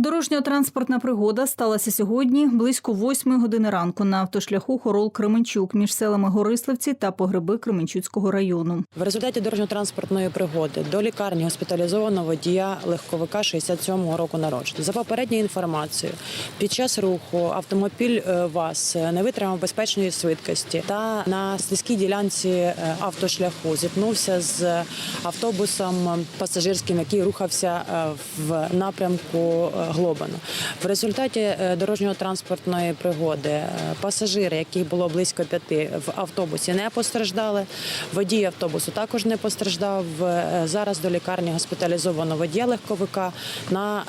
Дорожньо-транспортна пригода сталася сьогодні близько 8 години ранку на автошляху Хорол Кременчук між селами Горисливці та Погреби Кременчуцького району. В результаті дорожньо-транспортної пригоди до лікарні госпіталізовано водія легковика 67-го року народження. За попередньою інформацією, під час руху автомобіль е, ВАЗ не витримав безпечної швидкості та на слизькій ділянці е, автошляху зіткнувся з автобусом пасажирським, який рухався е, в напрямку е, Глобану. В результаті е, дорожньо-транспортної пригоди е, пасажири, яких було близько п'яти в автобусі, не постраждали. Водій автобусу також не постраждав. Е, Зараз до лікарні госпіталізовано водія легковика на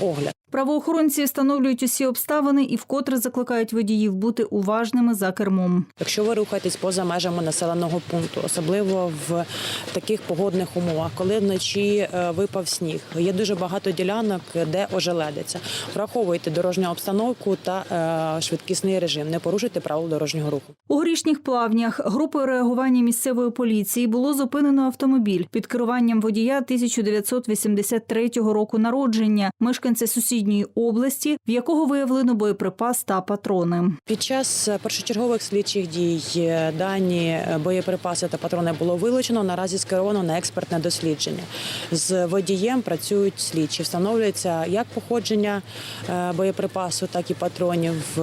огляд. Правоохоронці встановлюють усі обставини і вкотре закликають водіїв бути уважними за кермом. Якщо ви рухаєтесь поза межами населеного пункту, особливо в таких погодних умовах, коли вночі е, випав сніг, є дуже багато ділянок, де ожеледиться. Враховуйте дорожню обстановку та е, швидкісний режим. Не порушуйте правил дорожнього руху. У горішніх плавнях групою реагування місцевої поліції було зупинено автомобіль під керуванням водія 1983 року народження, мешканця сусідньої області, в якого виявлено боєприпас та патрони. Під час першочергових слідчих дій е, дані е, боєприпаси та патрони було вилучено. Наразі скеровано на експертне дослідження. З водієм працюють слідчі. Встановлюється як походження е, боєприпасу, так і патронів.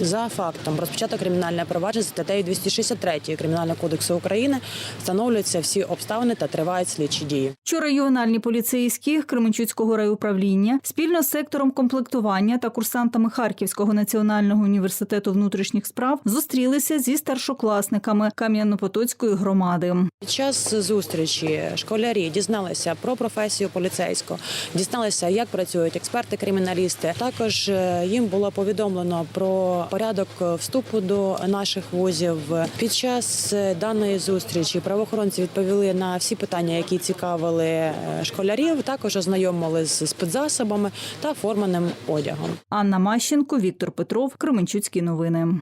За фактом розпочато кримінальне провадження за статтею 263 Кримінального кодексу України. Встановлюються всі обставини та тривають слідчі дії. Вчора ювенальні поліцейські Кременчуцького райуправління спільно з сектором комплектування та курсантами Харківського національного університету внутрішніх справ зустрілися зі старшокласниками Кам'янопотоцької громади. Під час зустрічі школярі дізналися про професію поліцейського, дізналися, як працюють експерти-криміналісти. Також е, їм було повідомлено про порядок вступу до наших вузів. Під час е, даної зустрічі правоохоронці відповіли на всі питання, які цікавили е, школярів. Також ознайомили з спецзасобами та форманим одягом. Анна Мащенко, Віктор Петров, Кременчуцькі новини.